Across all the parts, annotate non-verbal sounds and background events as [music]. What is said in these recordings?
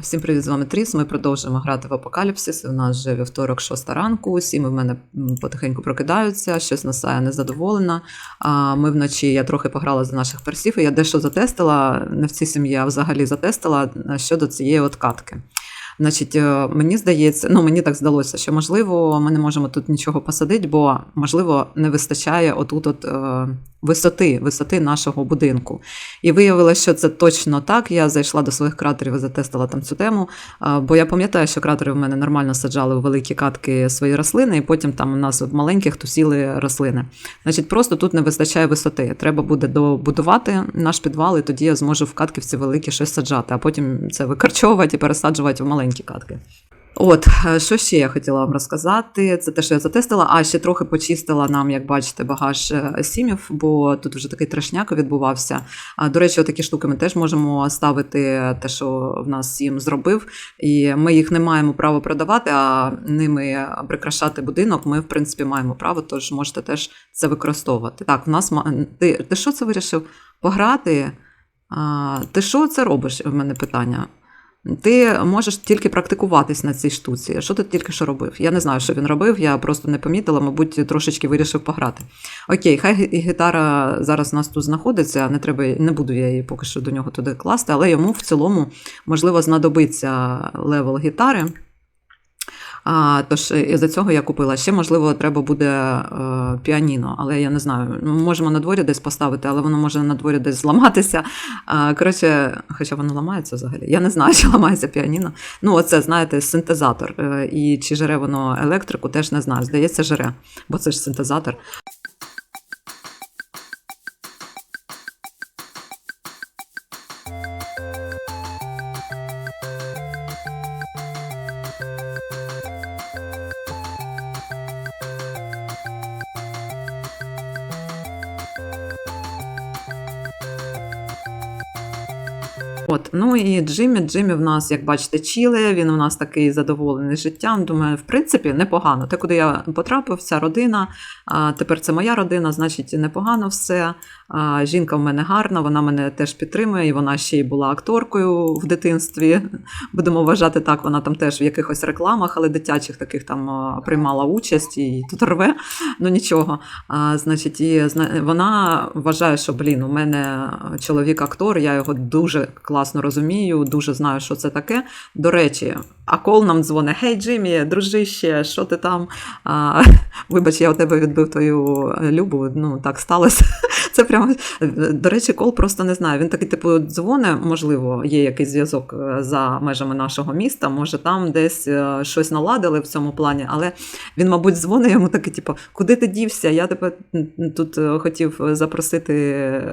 Всім привіт, з вами Тріс. Ми продовжуємо грати в Апокаліпсис. У нас вже вівторок, 6 ранку. Всі ми в мене потихеньку прокидаються, щось насає незадоволена. А ми вночі я трохи пограла за наших персів, і я дещо затестила, не в цій сім'ї, а взагалі затестила е, щодо цієї от катки. Значить, е, мені здається, ну мені так здалося, що можливо ми не можемо тут нічого посадити, бо можливо не вистачає отут от е, висоти, висоти нашого будинку. І виявилося, що це точно так. Я зайшла до своїх кратерів і затестила там цю тему. Бо я пам'ятаю, що кратери в мене нормально саджали у великі катки свої рослини, і потім там у нас в маленьких тусіли рослини. Значить, просто тут не вистачає висоти. Треба буде добудувати наш підвал, і тоді я зможу в катки в ці великі щось саджати, а потім це викорчовувати і пересаджувати в маленькі катки. От, е, що ще я хотіла вам розказати? Це те, що я затестила, а ще трохи почистила нам, як бачите, багаж е, сімів, бо тут вже такий трешняк відбувався. До речі, такі штуки ми теж можемо ставити те, що в нас сім зробив, і ми їх не маємо права продавати, а ними прикрашати будинок. Ми, в принципі, маємо право, тож можете теж це використовувати. Так, в нас ти, ти що це вирішив? Пограти? А, ти що це робиш? В мене питання. Ти можеш тільки практикуватись на цій штуці. Що ти тільки що робив? Я не знаю, що він робив, я просто не помітила, мабуть, трошечки вирішив пограти. Окей, хай гітара зараз у нас тут знаходиться, не треба, не буду я її поки що до нього туди класти, але йому в цілому можливо знадобиться левел гітари. А, тож із-за цього я купила. Ще, можливо, треба буде е, піаніно, але я не знаю. Ми можемо на дворі десь поставити, але воно може на дворі десь зламатися. А, коротше, хоча воно ламається взагалі. Я не знаю, [laughs] чи ламається піаніно. Ну, оце, знаєте, синтезатор. Е, І чи жере воно електрику, теж не знаю. Здається, жере, бо це ж синтезатор. І Джиммі в нас, як бачите, чіле, він у нас такий задоволений життям. Думаю, в принципі, непогано. Те, куди я потрапив, ця родина. Тепер це моя родина, значить, непогано все. Жінка в мене гарна, вона мене теж підтримує, і вона ще й була акторкою в дитинстві. [laughs] Будемо вважати так, вона там теж в якихось рекламах, але дитячих таких там приймала участь і тут рве. Ну нічого. Значить, і вона вважає, що блін, у мене чоловік актор, я його дуже класно розумію, дуже знаю, що це таке. До речі, а кол нам дзвонить: Гей, Джиммі, дружище, що ти там? А, [laughs] вибач, я у тебе відбив твою любу. Ну так сталося. [laughs] Це прямо до речі, кол просто не знаю. Він такий, типу, дзвоне, можливо, є якийсь зв'язок е, за межами нашого міста. Може, там десь е, щось наладили в цьому плані, але він, мабуть, дзвонить йому такий, типу, куди ти дівся? Я тебе тут е, хотів запросити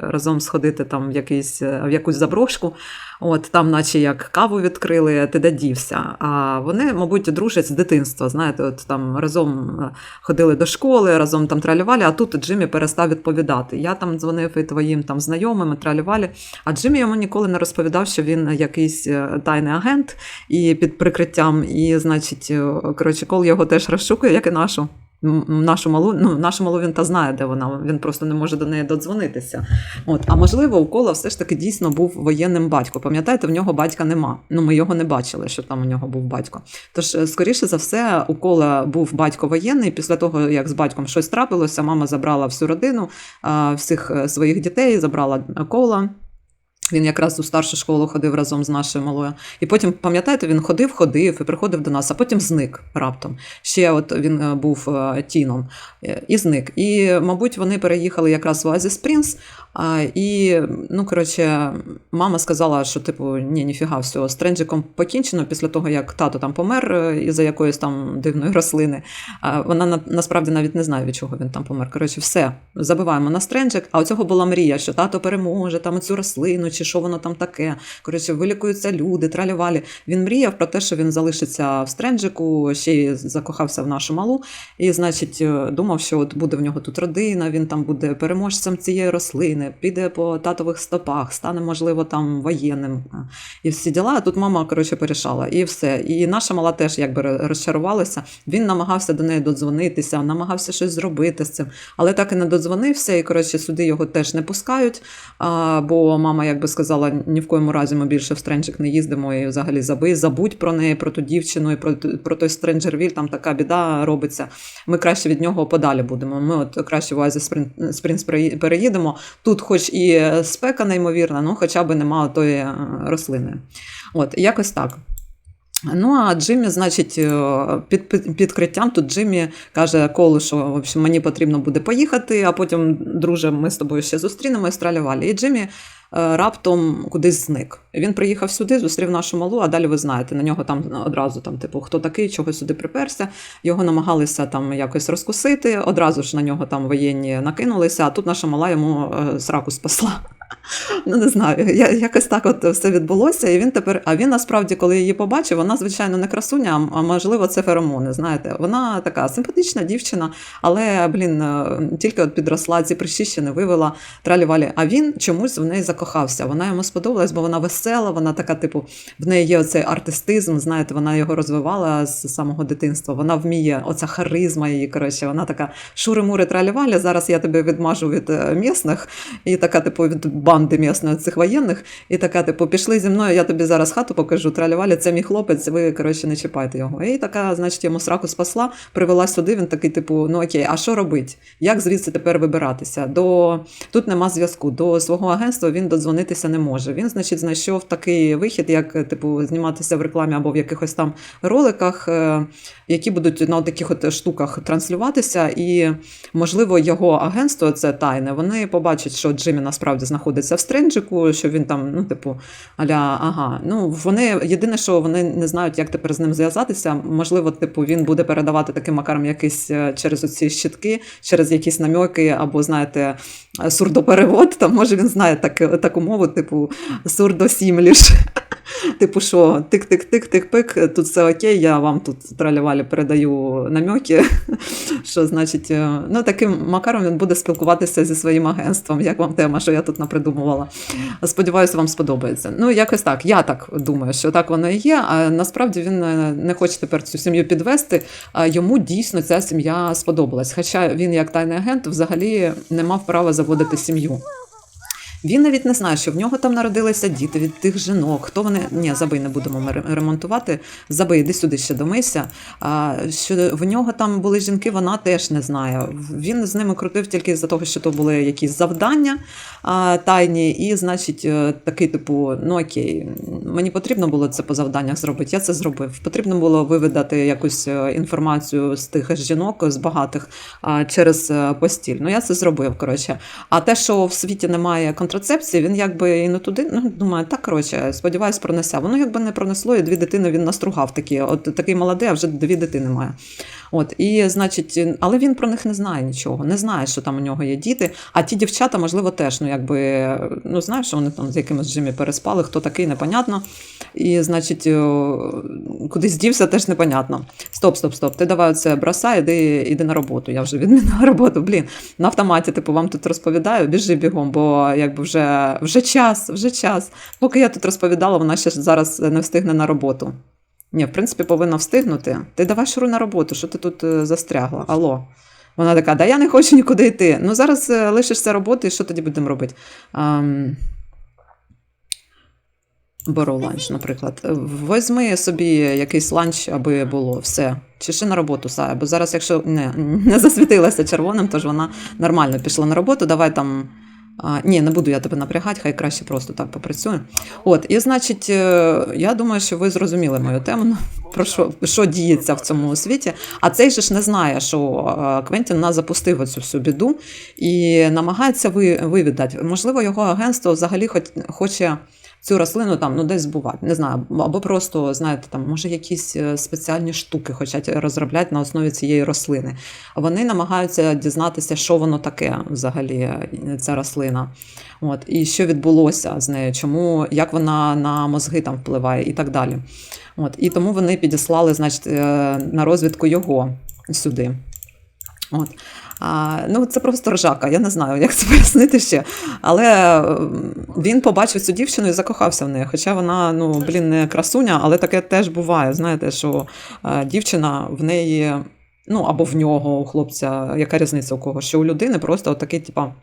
разом сходити там в, якийсь, е, в якусь заброшку. От там, наче як каву відкрили, ти де дівся. А вони, мабуть, дружать з дитинства. Знаєте, от там разом е, ходили до школи, разом там тралювали, а тут Джиммі перестав відповідати. Я там дзвонив і твоїм там знайомим, тралювали. А Джиммі йому ніколи не розповідав, що він якийсь е, тайний агент і під прикриттям. І, значить, е, коротше, кол його теж розшукує, як і нашу. Нашу малу, ну, нашу малу він та знає, де вона, він просто не може до неї додзвонитися. От, а можливо, у кола все ж таки дійсно був воєнним батько. Пам'ятаєте, в нього батька нема. Ну, ми його не бачили, що там у нього був батько. Тож, е, скоріше за все, у кола був батько воєнний. Після того, як з батьком щось трапилося, мама забрала всю родину, всіх е, своїх дітей, забрала е, кола. Він якраз у старшу школу ходив разом з нашою малою. І потім, пам'ятаєте, він ходив, ходив і приходив до нас, а потім зник раптом. Ще от він е, був е, тіном е, і зник. І, мабуть, вони переїхали якраз в Азі Спрінс. І, ну, коротше, мама сказала, що, типу, ні, ніфіга, все, з тренджиком покінчено після того, як тато там помер е, із-за якоїсь там дивної рослини. Вона на, насправді навіть не знає, від чого він там помер. Коротше, все, забиваємо на стренджик. А у цього була мрія, що тато переможе там цю рослину, чи що воно там таке. Коротше, вилікуються люди, тралювалі. Він мріяв про те, що він залишиться в стренджику, ще й закохався в нашу малу. І, значить, е, думав, що от буде в нього тут родина, він там буде переможцем цієї рослини, піде по татових стопах, стане, можливо, там воєнним. е, І всі діла. А тут мама, коротше, порішала. І все. І наша мала теж якби розчарувалася. Він намагався до неї додзвонитися, намагався щось зробити з цим, але так і не додзвонився. І коротше, сюди його теж не пускають. Бо мама якби сказала, ні в коєму разі ми більше в стренджик не їздимо і взагалі забий, забудь про неї, про ту дівчину і про, про той стренджервіль, там така біда робиться. Ми краще від нього подалі будемо. Ми от краще в Оазі Сприн- переїдемо. Тут, хоч і спека неймовірна, ну хоча б нема тої е, рослини. От, якось так. Ну, а Джиммі, значить, е, під, під підкриттям тут Джиммі каже Колу, що в общем, мені потрібно буде поїхати, а потім, друже, ми з тобою ще зустрінемо і стралювали. І Джиммі раптом кудись зник. Він приїхав сюди, зустрів нашу малу, а далі ви знаєте, на нього там одразу там, типу, хто такий, чого сюди приперся. Його намагалися там якось розкусити, одразу ж на нього там воєнні накинулися, а тут наша мала йому е, сраку спасла. [laughs] Ну, не знаю, я, якось так от все відбулося, і він тепер. А він насправді, коли її побачив, вона, звичайно, не красуня, а можливо, це феромони. Знаєте, вона така симпатична дівчина, але, блін, е, тільки от підросла, ці прищі ще не вивела тралівалі. А він чомусь в неї закохався. Вона йому сподобалась, бо вона весела, вона така, типу, в неї є оцей артистизм, знаєте, вона його розвивала з самого дитинства. Вона вміє, оця харизма її, коротше, вона така шури-мури тралівалі. Зараз я тебе відмажу від е, місних, і така, типу, від банди місної цих воєнних, і така, типу, пішли зі мною, я тобі зараз хату покажу, тралювалі, це мій хлопець, ви, коротше, не чіпайте його. І така, значить, йому сраку спасла, привела сюди, він такий, типу, ну окей, а що робить? Як звідси тепер вибиратися? До... Тут нема зв'язку. До свого агентства він додзвонитися не може. Він, значить, знайшов такий вихід, як, типу, зніматися в рекламі або в якихось там роликах, е, які будуть на таких от штуках транслюватися, і, можливо, його агентство, це тайне, вони побачать, що Джиммі насправді знаходиться в стренджику, що він там, ну, типу, аля, ага. Ну, вони єдине, що вони не знають, як тепер з ним зв'язатися. Можливо, типу, він буде передавати таким макаром якийсь е, через оці щитки, через якісь намьоки, або, знаєте, сурдоперевод. Там може він знає так, таку мову, типу сурдосімліш. [laughs] Типу, що тик-тик-тик-тик-пик, тут все окей, я вам тут тралівалі передаю намьоки. [laughs] Що значить, е, ну таким макаром він буде спілкуватися зі своїм агентством. Як вам тема, що я тут напридумувала? Сподіваюся, вам сподобається. Ну, якось так. Я так думаю, що так воно і є. А насправді він е, не хоче тепер цю сім'ю підвести. А йому дійсно ця сім'я сподобалась. Хоча він, як тайний агент, взагалі не мав права заводити сім'ю. Він навіть не знає, що в нього там народилися діти від тих жінок. Хто вони ні, забий не будемо ремонтувати. Забий, іди сюди ще домийся. А що в нього там були жінки, вона теж не знає. Він з ними крутив тільки за того, що то були якісь завдання а, тайні, і, значить, е, такий, типу, ну окей, мені потрібно було це по завданнях зробити. Я це зробив. Потрібно було вивідати якусь е, інформацію з тих жінок, з багатих а, через е, постіль. Ну я це зробив. Коротше. А те, що в світі немає контрацепції, він якби і не туди. Ну думаю, так коротше, сподіваюсь, пронесе. Воно якби не пронесло, і дві дитини він настругав такі. От такий молодий, а вже дві дитини має. От і значить, але він про них не знає нічого, не знає, що там у нього є діти. А ті дівчата, можливо, теж ну якби ну знаєш, вони там з якимось Джиммі переспали, хто такий, непонятно. І, значить, кудись дівся, теж непонятно. Стоп, стоп, стоп. Ти давай це бросай, іди, іди на роботу. Я вже відмінила [laughs] роботу. Блін, на автоматі, типу, вам тут розповідаю, біжи бігом, бо якби вже, вже час, вже час. Поки я тут розповідала, вона ще зараз не встигне на роботу. Ні, в принципі, повинна встигнути. Ти давай шуруй на роботу, що ти тут е, застрягла? Алло. Вона така, да я не хочу нікуди йти. Ну зараз е, лишишся роботи, і що тоді будемо робити? Ам... Беру ланч, наприклад. Возьми собі якийсь ланч, аби було все. Чи ще на роботу, Сая? Бо зараз, якщо не, не засвітилася червоним, то ж вона нормально пішла на роботу. Давай там. А, ні, не буду я тебе напрягати, хай краще просто так попрацює. От, і значить, е, я думаю, що ви зрозуміли мою тему, ну, про що, що діється в цьому світі. А цей же ж не знає, що е, Квентін нас запустив оцю всю біду і намагається ви, вивідати. Можливо, його агентство взагалі хоч, хоче цю рослину там ну десь збувати, не знаю, або просто знаєте, там може якісь е, спеціальні штуки хочуть розробляти на основі цієї рослини. Вони намагаються дізнатися, що воно таке взагалі, е, ця рослина. От, і що відбулося з нею, чому, як вона на мозги там впливає і так далі. От, і тому вони підіслали, значить, е, на розвідку його сюди. От. А, ну, це просто ржака, я не знаю, як це [laughs] пояснити ще. Але він побачив цю дівчину і закохався в неї. Хоча вона, ну, блін, не красуня, але таке теж буває. Знаєте, що е, дівчина в неї, ну, або в нього, у хлопця, яка різниця у кого, що у людини просто отакий, типа.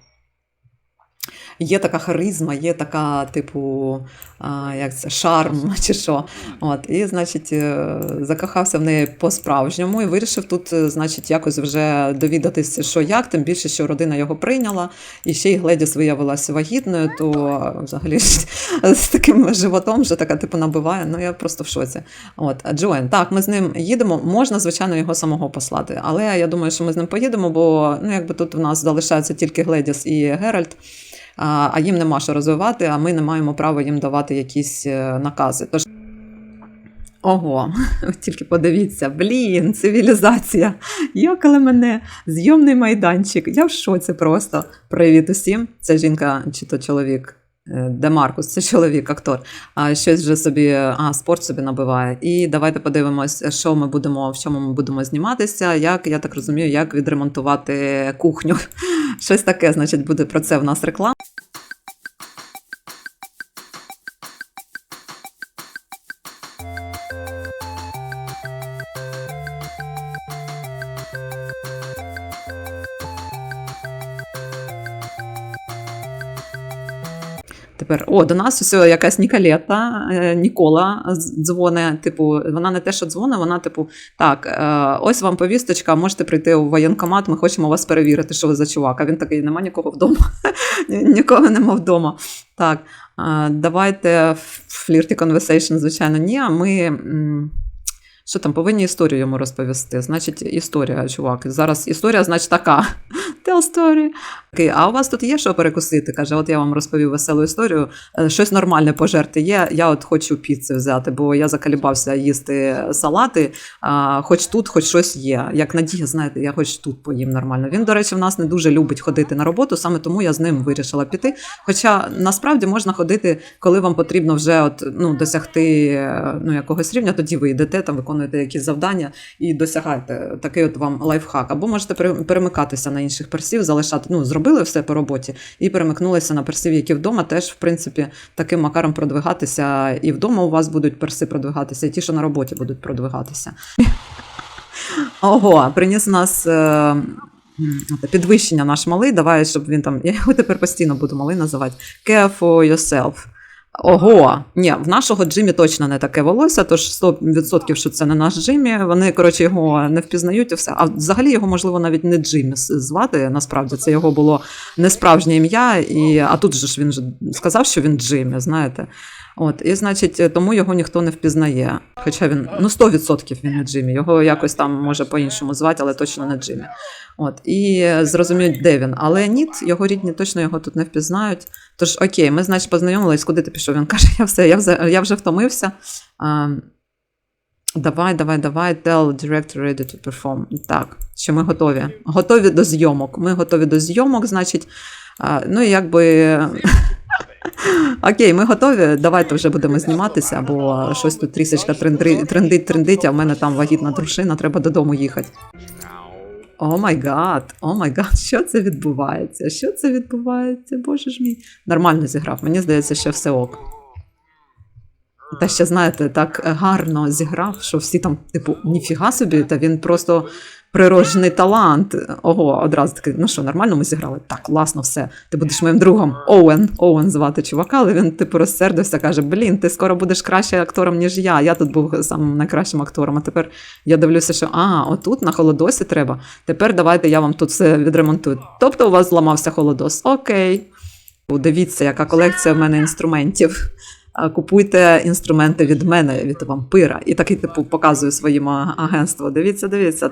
Є така харизма, є така, типу, а, як це, шарм чи що. От, і, значить, е, закохався в неї по-справжньому і вирішив тут, е, значить, якось вже довідатися, що як, тим більше, що родина його прийняла, і ще й Гледіс виявилася вагітною, то взагалі з таким животом вже така типу набиває. Ну я просто в шоці. От, Джоен, так, ми з ним їдемо. Можна, звичайно, його самого послати. Але я думаю, що ми з ним поїдемо, бо ну, якби тут у нас залишаються тільки Гледіс і Геральт. А їм нема що розвивати, а ми не маємо права їм давати якісь е, накази. Тож Ого, [laughs] тільки подивіться, блін, цивілізація. Йокали мене, зйомний майданчик. Я в шоці просто. Привіт усім. Це жінка чи то чоловік. Е, Де Маркус, це чоловік, актор. А щось вже собі, а спорт собі набиває. І давайте подивимось, що ми будемо, в чому ми будемо зніматися. Як я так розумію, як відремонтувати кухню. [laughs] Щось таке, значить, буде про це в нас реклама. Тепер, о, до нас ось якась Ніколета, е, Нікола дзвоне. Типу, вона не те, що дзвоне, вона, типу, так, е, ось вам повісточка, можете прийти у воєнкомат, ми хочемо вас перевірити, що ви за чувак. А він такий, нема нікого вдома. [laughs] Нікого нема вдома. Так, е, давайте флірті conversation, звичайно, ні. Ми. Що там, повинні історію йому розповісти. Значить, історія, чувак. Зараз історія, значить, така. Story. Такий, а у вас тут є що перекусити? Каже, от я вам розповів веселу історію. Е, Щось нормальне пожерти є. Я от хочу піци взяти, бо я закалібався їсти салати. А, хоч тут, хоч щось є. Як Надія, знаєте, я хоч тут поїм нормально. Він, до речі, в нас не дуже любить ходити на роботу, саме тому я з ним вирішила піти. Хоча насправді можна ходити, коли вам потрібно вже от, ну, досягти е, ну, якогось рівня, тоді ви йдете, там виконуєте якісь завдання і досягаєте такий от вам лайфхак. Або можете пере- перемикатися на інших персів, залишати, ну, зробили все по роботі і перемикнулися на персів, які вдома, теж, в принципі, таким макаром продвигатися. І вдома у вас будуть перси продвигатися, і ті, що на роботі будуть продвигатися. Ого, приніс нас. Е- підвищення наш малий. Давай, щоб він там. Я його тепер постійно буду малий називати. Care for yourself. Ого, ні, в нашого Джимі точно не таке волосся, тож 100% що це не наш Джимі. Вони, коротше, його не впізнають і все. А взагалі його, можливо, навіть не Джимі звати. Насправді це його було не справжнє ім'я. І, а тут же ж він же сказав, що він Джимі, знаєте. От, і значить, тому його ніхто не впізнає. Хоча він ну 100% він не Джимі. Його якось там може по-іншому звати, але точно не Джимі. От, і зрозуміють, де він. Але ні, його рідні точно його тут не впізнають. Тож окей, ми, значить, познайомились, куди ти пішов? Він каже, [laughs] я все, я вже, я вже втомився. А, давай, давай, давай, tell director ready to perform. Так, що ми готові. Готові до зйомок. Ми готові до зйомок, значить. А, ну і якби. [laughs] Окей, ми готові. Давайте вже будемо зніматися, бо щось тут трісечка трендить, трендить, а в мене там вагітна дружина, треба додому їхати. О май гад, о май гад, що це відбувається? Що це відбувається? Боже ж мій. Нормально зіграв. Мені здається, що все ок. Та ще, знаєте, так гарно зіграв, що всі там, типу, ніфіга собі, та він просто прирожний талант. Ого, одразу такий, ну що, нормально ми зіграли? Так, класно, все. Ти будеш моїм другом. Оуен. Оуен звати чувака, але він, типу, розсердився, каже: Блін, ти скоро будеш краще актором, ніж я. Я тут був самим найкращим актором. А тепер я дивлюся, що а, отут на холодосі треба. Тепер давайте я вам тут все відремонтую. Тобто у вас зламався холодос. Окей. Дивіться, яка колекція в мене інструментів. Купуйте інструменти від мене, від вампира. І такий, типу, показую своїм агентству. Дивіться, дивіться.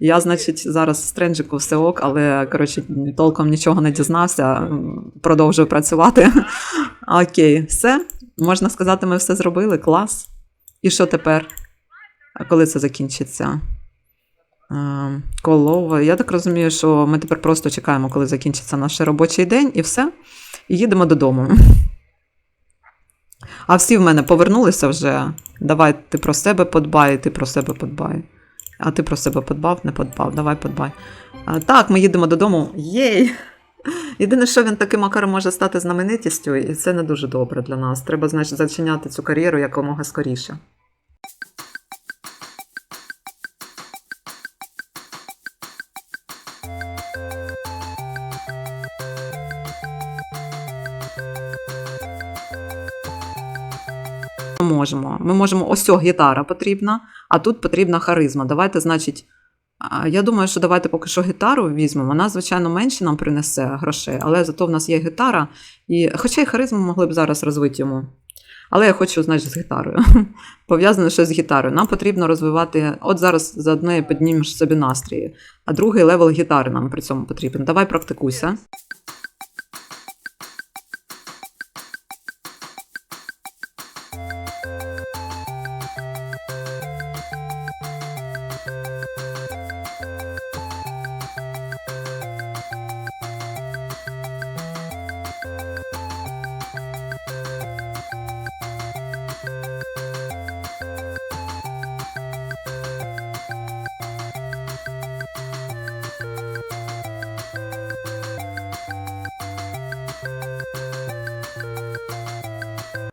Я, значить, зараз стренджику все ок, але коротше, толком нічого не дізнався. Продовжую працювати. [laughs] Окей, все. Можна сказати, ми все зробили. Клас. І що тепер? Коли це закінчиться? Ем, Колово. Я так розумію, що ми тепер просто чекаємо, коли закінчиться наш робочий день, і все. І їдемо додому. [laughs] А всі в мене повернулися вже. Давай, ти про себе подбай, ти про себе подбай. А ти про себе подбав, не подбав. Давай подбай. А, так, ми їдемо додому. Єй! Єдине, що він таким макаром може стати знаменитістю, і це не дуже добре для нас. Треба, значить, зачиняти цю кар'єру якомога скоріше. Ми можемо ось гітара потрібна, а тут потрібна харизма. Давайте, значить, я думаю, що давайте поки що гітару візьмемо. Вона, звичайно, менше нам принесе грошей, але зато в нас є гітара. І, хоча й харизму могли б зараз розвити йому. Але я хочу, значить, з гітарою. [laughs] Пов'язано ще з гітарою. Нам потрібно розвивати. От зараз за одне піднімеш собі настрій, а другий левел гітари нам при цьому потрібен. Давай практикуйся.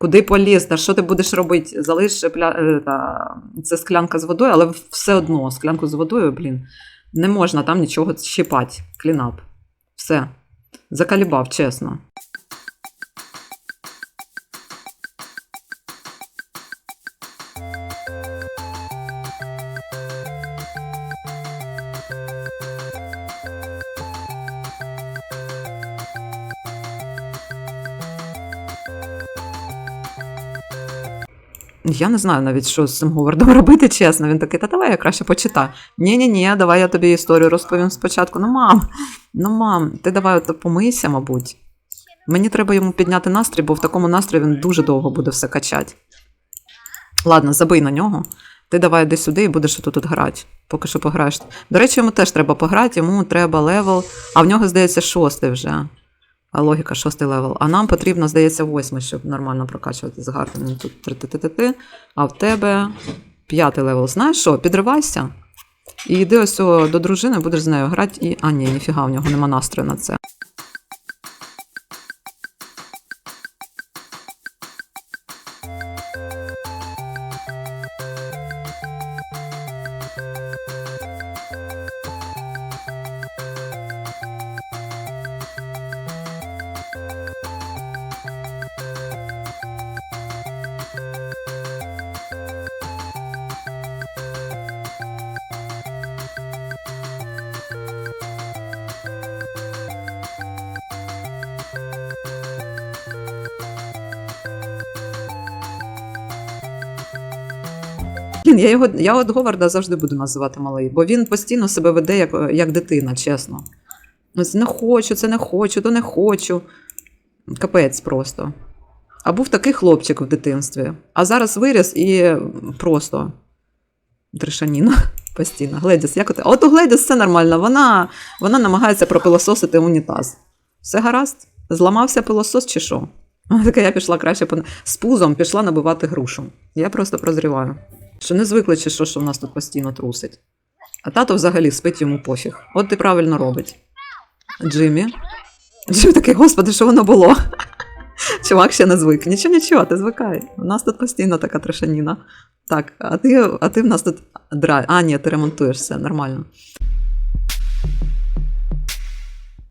Куди поліз? Та що ти будеш робити? Залиш пля... е, та... це склянка з водою, але все одно склянку з водою, блін, не можна там нічого щипати. Клінап. Все. Закалібав, чесно. Я не знаю навіть, що з цим Говардом робити, чесно. Він такий, та давай я краще почитаю. ні ні ні давай я тобі історію розповім спочатку. Ну, мам, ну мам, ти давай помийся, мабуть. Мені треба йому підняти настрій, бо в такому настрої він дуже довго буде все качати. Ладно, забий на нього. Ти давай йди сюди і будеш тут грати. Поки що пограєш. До речі, йому теж треба пограти, йому треба левел, а в нього, здається, шостий вже. Логіка шостий левел. А нам потрібно, здається, восьмий, щоб нормально прокачувати з гарним. Тут три ти ти ти А в тебе п'ятий левел. Знаєш що? Підривайся. І йди ось до дружини, будеш з нею грати і. А, ні, ніфіга, в нього нема настрою на це. Блін, я його я от Говарда завжди буду називати малий, бо він постійно себе веде як, як дитина, чесно. Ось не хочу, це не хочу, то не хочу. Капець просто. А був такий хлопчик в дитинстві. А зараз виріс і просто трешаніна [laughs] постійно. Гледіс, як от? От у Гледіс все нормально. Вона, вона намагається пропилососити унітаз. Все гаразд? Зламався пилосос чи що? Така, я пішла краще з пузом, пішла набивати грушу. Я просто прозріваю. Що не звикли, чи що, що в нас тут постійно трусить. А тато взагалі спить йому пофіг. От ти правильно робить. Джиммі. Джиммі такий, господи, що воно було? [laughs] Чувак ще не звик. Нічого, нічого, ти звикай. У нас тут постійно така трешаніна. Так, а ти, а ти в нас тут драй. А, ні, ти ремонтуєш все, нормально.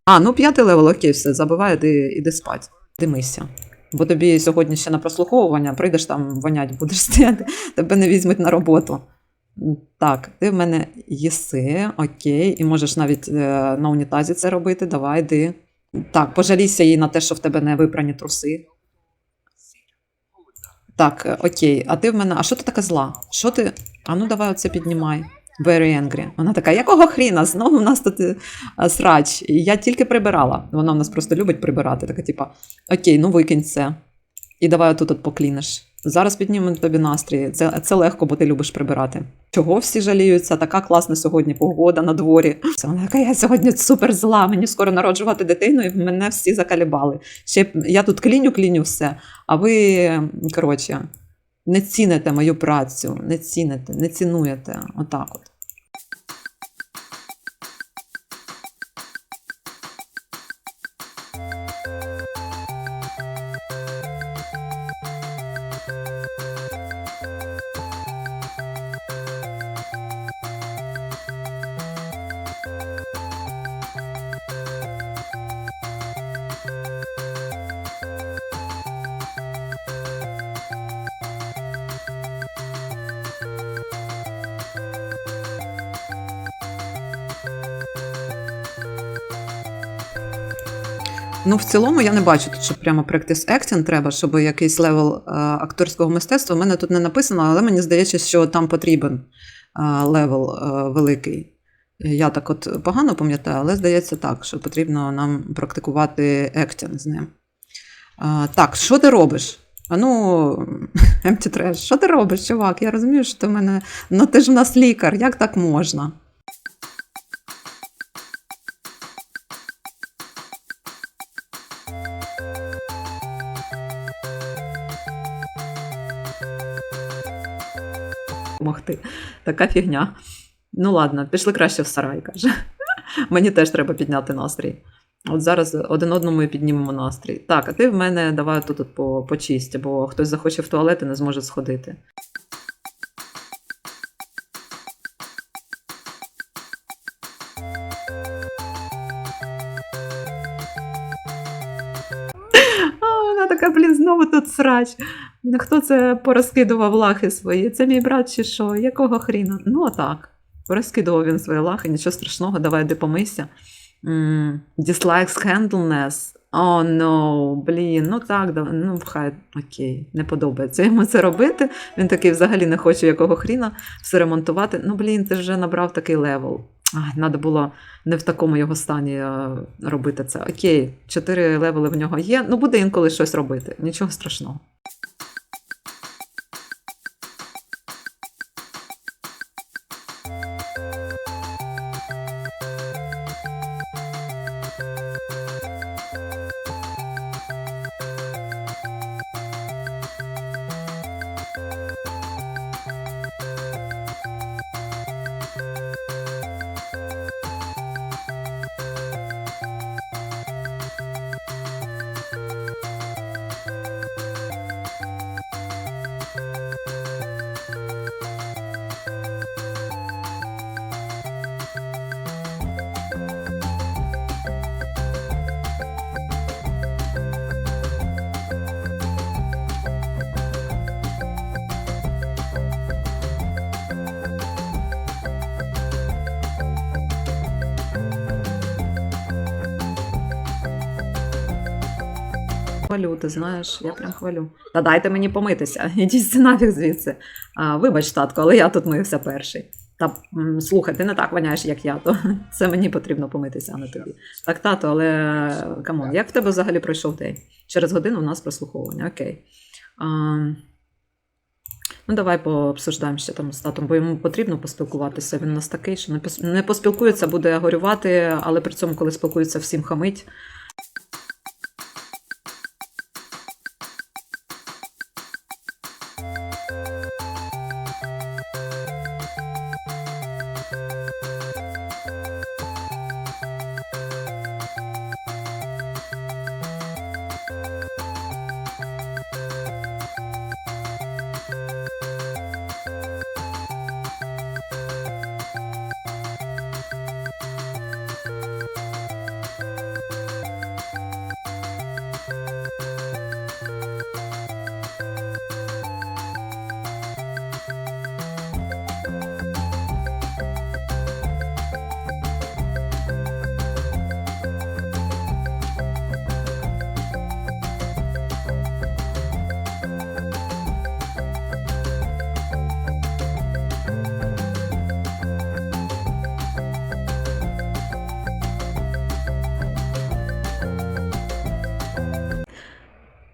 А, ну п'ятий левел, окей, все, забивай, іди, іди спать. Димися. Бо тобі сьогодні ще на прослуховування, прийдеш там вонять, будеш стояти, [laughs] тебе не візьмуть на роботу. Так, ти в мене їси, окей, і можеш навіть е, на унітазі це робити. Давай, йди. Так, пожалійся їй на те, що в тебе не випрані труси. Так, е, окей, а ти в мене. А що ти така зла? Що ти. А ну давай оце піднімай. Very angry. Вона така, якого хріна? Знову в нас тут е, срач. І я тільки прибирала. Вона в нас просто любить прибирати. Така, типа, окей, ну викинь це. І давай отут от поклінеш. Зараз піднімемо тобі настрій. Це, це легко, бо ти любиш прибирати. Чого всі жаліються? Така класна сьогодні погода на дворі. Вона така, я сьогодні супер зла. Мені скоро народжувати дитину, і мене всі закалібали. Ще я тут кліню, кліню все. А ви, коротше, не ціните мою працю, не ціните, не цінуєте. Отак от. Ну, в цілому я не бачу що прямо practice acting треба, щоб якийсь левел е, акторського мистецтва. У мене тут не написано, але мені здається, що там потрібен е, левел е, великий. Я так от погано пам'ятаю, але здається так, що потрібно нам практикувати acting з ним. А, так, що ти робиш? А ну, [laughs] trash, що ти робиш, чувак? Я розумію, що ти в мене. Ну ти ж в нас лікар, як так можна? Така фігня. Ну ладно, пішли краще в сарай, каже. Мені теж треба підняти настрій. От зараз один одному і піднімемо настрій. Так, а ти в мене давай тут по, почисть, бо хтось захоче в туалет і не зможе сходити. А, вона така, блін, знову тут срач. Хто це порозкидував лахи свої? Це мій брат чи що? Якого хріна? Ну, отак. Порозкидував він свої лахи, нічого страшного, давай йди помийся. М, Dislikes handleness. О, ну, блін, ну так, ну хай окей, не подобається йому це робити. Він такий взагалі не хоче якого хріна все ремонтувати. Ну, блін, ти вже набрав такий левел. Треба було не в такому його стані е, робити це. Окей, чотири левели в нього є. Ну, буде інколи щось робити. Нічого страшного. Хвалю, ти знаєш, я прям хвалю. Та дайте мені помитися, [laughs] ідіть нафіг звідси. А, вибач, татко, але я тут мився перший. Та слухай, ти не так воняєш, як я, то [laughs] це мені потрібно помитися, а не тобі. Так, тато, але камон, як в тебе взагалі пройшов день? Через годину у нас прослуховування, окей. А, ну, давай пообсуждаємо ще там з татом, бо йому потрібно поспілкуватися. Він у нас такий, що не поспілкується, буде горювати, але при цьому, коли спілкується, всім хамить.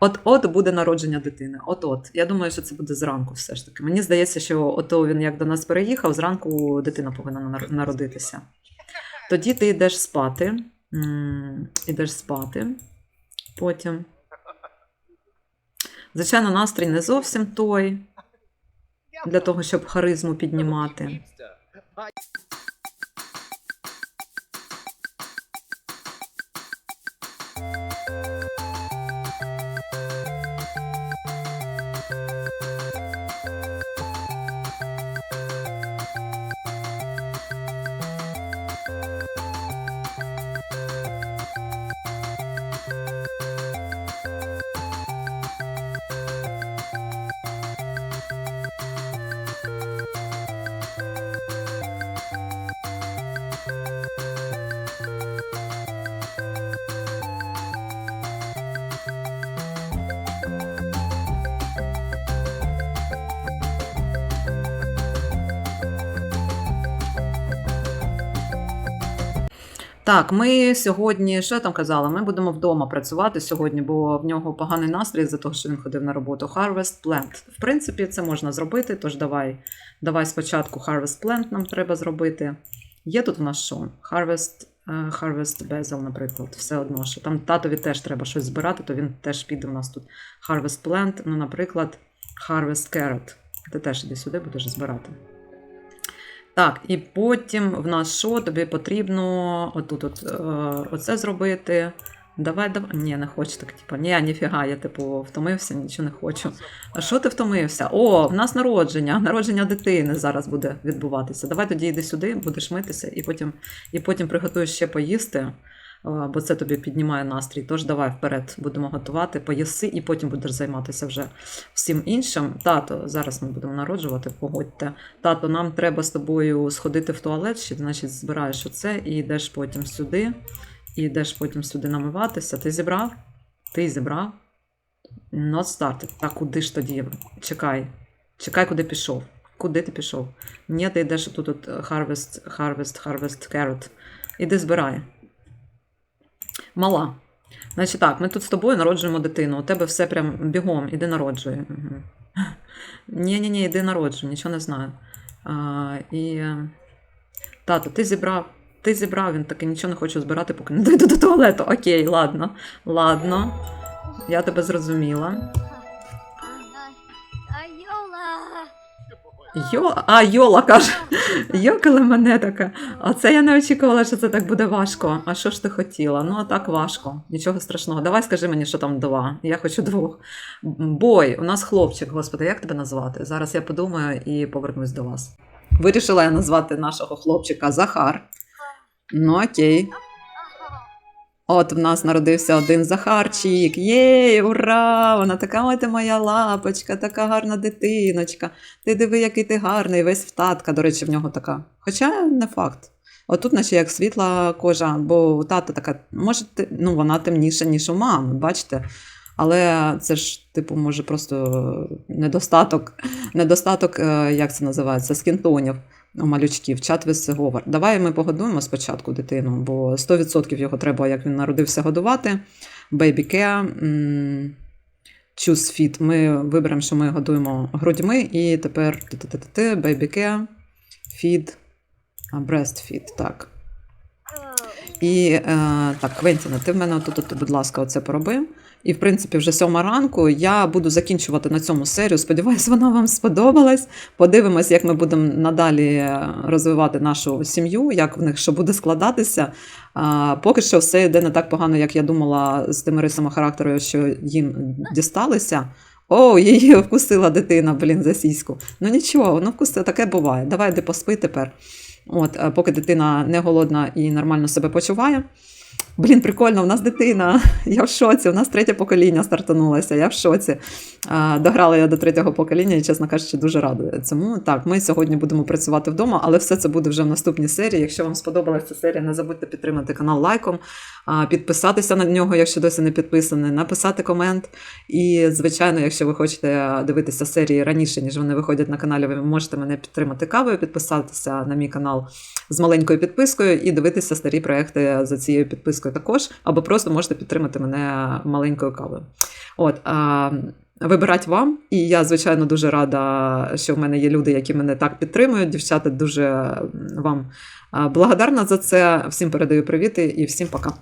От-от буде народження дитини. От-от. Я думаю, що це буде зранку все ж таки. Мені здається, що ото він як до нас переїхав, зранку дитина повинна народитися. Тоді ти йдеш спати. М, Ідеш спати. Потім. Звичайно, настрій не зовсім той для того, щоб харизму піднімати. Так, ми сьогодні, що я там казала? Ми будемо вдома працювати сьогодні, бо в нього поганий настрій за того, що він ходив на роботу. Harvest Plant. В принципі, це можна зробити, тож давай, давай спочатку Harvest Plant нам треба зробити. Є тут у нас що? Harvest, е, Harvest Basil, наприклад, все одно, що там татові теж треба щось збирати, то він теж піде у нас тут Harvest Plant, ну, наприклад, Harvest Carrot. Ти теж іди сюди будеш збирати. Так, і потім в нас що? Тобі потрібно отут от, е, оце зробити. Давай, давай. Ні, не хочу так, типу, ні, ніфіга, я типу втомився, нічого не хочу. А що ти втомився? О, в нас народження, [laughs] народження дитини зараз буде відбуватися. Давай тоді йди сюди, будеш митися, і потім, і потім приготуєш ще поїсти, бо це тобі піднімає настрій. Тож давай вперед будемо готувати, поїси, і потім будеш займатися вже всім іншим. Тато, зараз ми будемо народжувати, погодьте. Тато, нам треба з тобою сходити в туалет, ще, значить, збираєш оце і йдеш потім сюди, і йдеш потім сюди намиватися. Ти зібрав? Ти зібрав? Not started. Так, куди ж тоді? Чекай. Чекай, куди пішов. Куди ти пішов? Ні, ти йдеш тут от harvest, harvest, harvest carrot. Іди збирай. Мала. Значить так, ми тут з тобою народжуємо дитину. У тебе все прям бігом, іди народжуй. Угу. Ні, іди народжуй, нічого не знаю. А, і е, тато, ти зібрав. Ти зібрав, він таки нічого не хочу збирати, поки не дойду до туалету. Окей, ладно. Ладно. Я тебе зрозуміла. Йо, а, Йола каже. [laughs] Йокала мене така. А це я не очікувала, що це так буде важко. А що ж ти хотіла? Ну, а так важко. Нічого страшного. Давай скажи мені, що там два. Я хочу двох. Бой, у нас хлопчик, господи, як тебе назвати? Зараз я подумаю і повернусь до вас. Вирішила я назвати нашого хлопчика Захар. Ну, окей. От в нас народився один Захарчик. Єй, ура! Вона така, ой, ти моя лапочка, така гарна дитиночка. Ти диви, який ти гарний, весь в татка. До речі, в нього така. Хоча не факт. Отут, наче як світла кожа, бо у тата така, може, ну, вона темніша, ніж у мами, бачите? Але це ж, типу, може, просто недостаток, недостаток, е, як це називається, скінтонів у малючків, чат говор. Давай ми погодуємо спочатку дитину, бо 100% його треба, як він народився, годувати. Baby care, choose feed. Ми виберемо, що ми годуємо грудьми, і тепер baby care, feed, breastfeed, так. І е, так, Квентіна, ти в мене тут, будь ласка, оце пороби. І, в принципі, вже сьома ранку я буду закінчувати на цьому серію. Сподіваюсь, вона вам сподобалась. Подивимось, як ми будемо надалі е, розвивати нашу сім'ю, як в них що буде складатися. А, поки що все йде не так погано, як я думала з тими рисами характеру, що їм дісталися. О, її вкусила дитина, блін, за сіську. Ну нічого, воно вкусила, таке буває. Давай йди поспи тепер. От, е, поки дитина не голодна і нормально себе почуває. Блін, прикольно, у нас дитина. [laughs] Я в шоці. У нас третє покоління стартанулося. Я в шоці. Дограла я до третього покоління і, чесно кажучи, дуже рада цьому. Так, ми сьогодні будемо працювати вдома, але все це буде вже в наступній серії. Якщо вам сподобалася ця серія, не забудьте підтримати канал лайком, підписатися на нього, якщо досі не підписані, написати комент. І, звичайно, якщо ви хочете дивитися серії раніше, ніж вони виходять на каналі, ви можете мене підтримати кавою, підписатися на мій канал з маленькою підпискою і дивитися старі проекти за цією підпискою також, або просто можете підтримати мене маленькою кавою. От, а, вибирать вам. І я, звичайно, дуже рада, що в мене є люди, які мене так підтримують. Дівчата, дуже вам благодарна за це. Всім передаю привіти і всім пока.